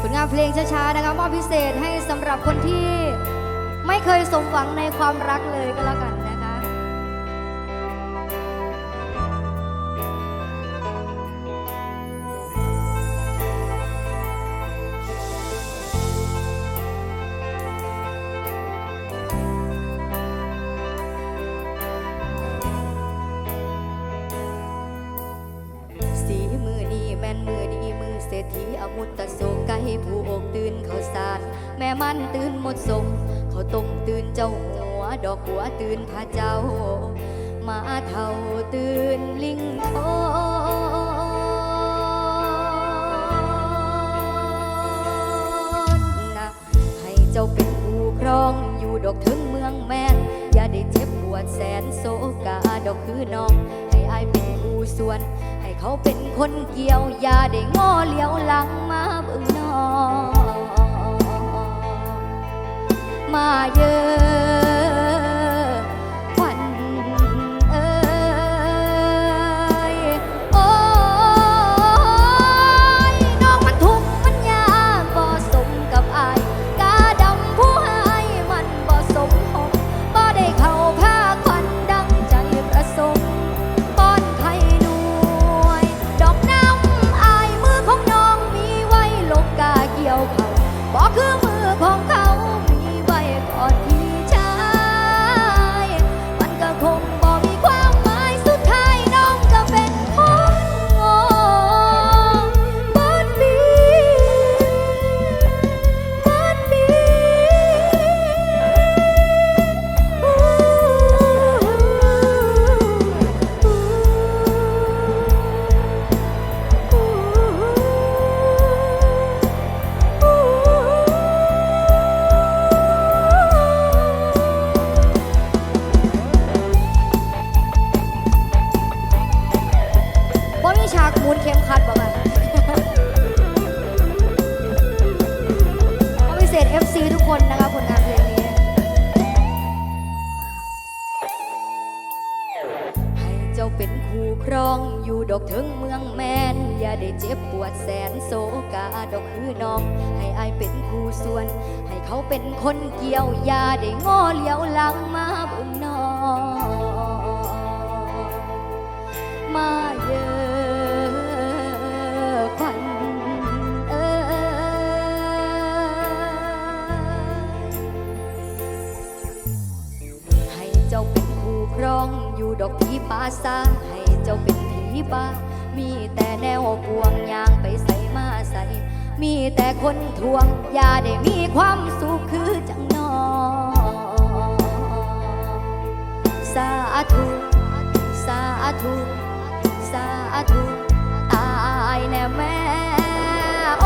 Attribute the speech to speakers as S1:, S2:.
S1: ผลงานเพลงช้าๆนะคะมอบพิเศษให้สำหรับคนที่ไม่เคยสมหวังในความรักเลยก็แล้วกัน มือเศรษฐีอมุตตะโศกไก่ผู้อกตื่นเขาสาดแม่มันตื่นหมดสมเขาต้มตื่นเจ้าหัวดอกหัวตื่นพาเจ้า มาเท่าตื่นลิงโทนนะให้เจ้าเป็นผู้ครองอยู่ดอกถึงเมืองแม่น อย่าได้เจ็บปวดแสนโศกาดอกคือน้อง ให้อายเป็นผู้ส่วน เขาเป็นคนเกี่ยว อย่าได้ง้อเลี้ยวหลังมาเบิ่งนองมาเยอะ เจ้าเป็นคู่ครองอยู่ดอกถึงเมืองแมน อย่าได้เจ็บปวดแสนโศกาดอกคือน้อง ให้อายเป็นคู่ส่วน ให้เขาเป็นคนเกี่ยว อย่าได้ง้อเลี้ยวหลังมาบุญน้องมาเยอะควันเอ้ยให้เจ้าเป็น ดอกผีป่าซาให้เจ้าเป็นผีป่ามีแต่แนวปวงยางไปใส่มาใส่ มีแต่คนทวง อย่าได้มีความสุขคือจังนอสาธุสาธุสาธุตายแน่แม่โอ